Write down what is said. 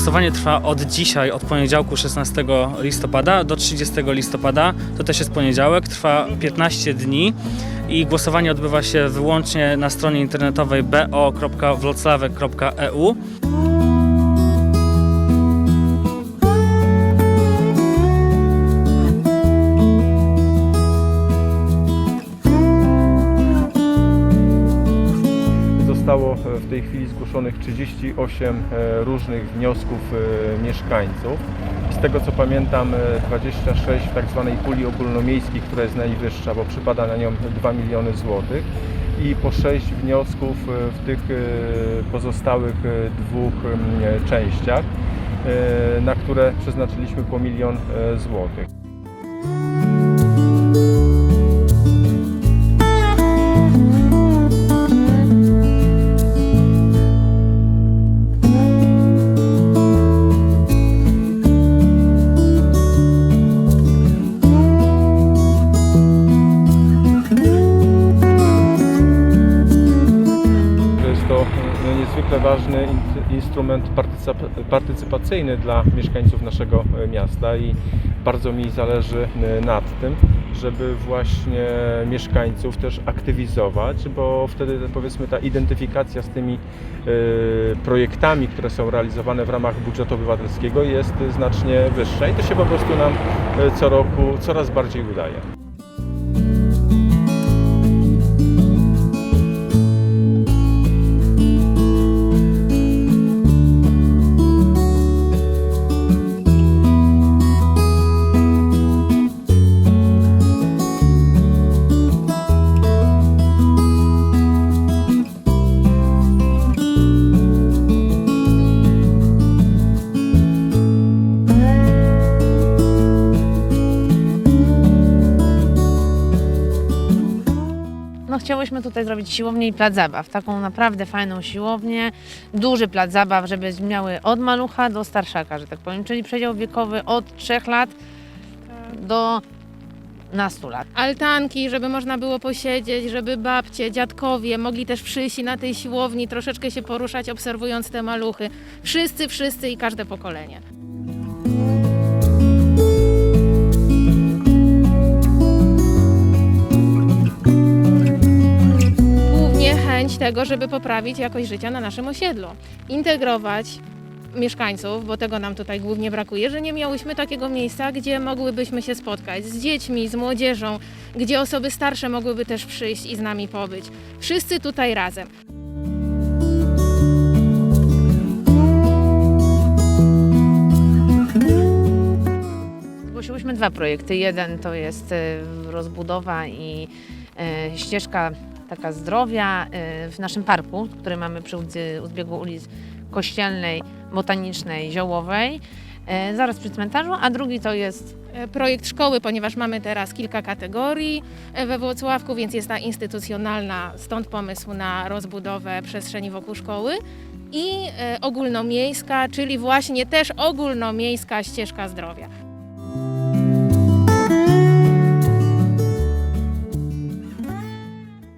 Głosowanie trwa od dzisiaj, od poniedziałku 16 listopada do 30 listopada. To też jest poniedziałek, trwa 15 dni i głosowanie odbywa się wyłącznie na stronie internetowej bo.wloclawek.eu. Zostało e, tej chwili zgłoszonych 38 e, różnych wniosków e, mieszkańców. Z tego co pamiętam e, 26 w tak zwanej puli ogólnomiejskiej, która jest najwyższa, bo przypada na nią 2 miliony złotych i po 6 wniosków e, w tych e, pozostałych e, dwóch częściach, e, na które przeznaczyliśmy po milion e, złotych. Niezwykle ważny in- instrument partycyp- partycypacyjny dla mieszkańców naszego e, miasta i bardzo mi zależy e, nad tym, żeby właśnie mieszkańców też aktywizować, bo wtedy powiedzmy ta identyfikacja z tymi e, projektami, które są realizowane w ramach budżetu obywatelskiego jest znacznie wyższa i to się po prostu nam co roku coraz bardziej udaje. No chciałyśmy tutaj zrobić siłownię i plac zabaw, taką naprawdę fajną siłownię, duży plac zabaw, żeby miały od malucha do starszaka, że tak powiem, czyli przedział wiekowy od 3 lat do nastu lat. altanki, żeby można było posiedzieć, żeby babcie, dziadkowie mogli też przyjść na tej siłowni troszeczkę się poruszać, obserwując te maluchy. Wszyscy, wszyscy i każde pokolenie. Chęć tego, żeby poprawić jakość życia na naszym osiedlu. Integrować mieszkańców, bo tego nam tutaj głównie brakuje, że nie miałyśmy takiego miejsca, gdzie mogłybyśmy się spotkać z dziećmi, z młodzieżą, gdzie osoby starsze mogłyby też przyjść i z nami pobyć. Wszyscy tutaj razem. Zgłosiłyśmy dwa projekty. Jeden to jest e, rozbudowa i e, ścieżka taka zdrowia e, w naszym parku, który mamy przy ulicy- u zbiegu ulic Kościelnej, Botanicznej, Ziołowej, e, zaraz przy cmentarzu, a drugi to jest E, Projekt szkoły, ponieważ mamy teraz kilka kategorii e, we Włocławku, więc jest ta instytucjonalna, stąd pomysł na rozbudowę przestrzeni wokół szkoły i e, ogólnomiejska, czyli właśnie też ogólnomiejska ścieżka zdrowia.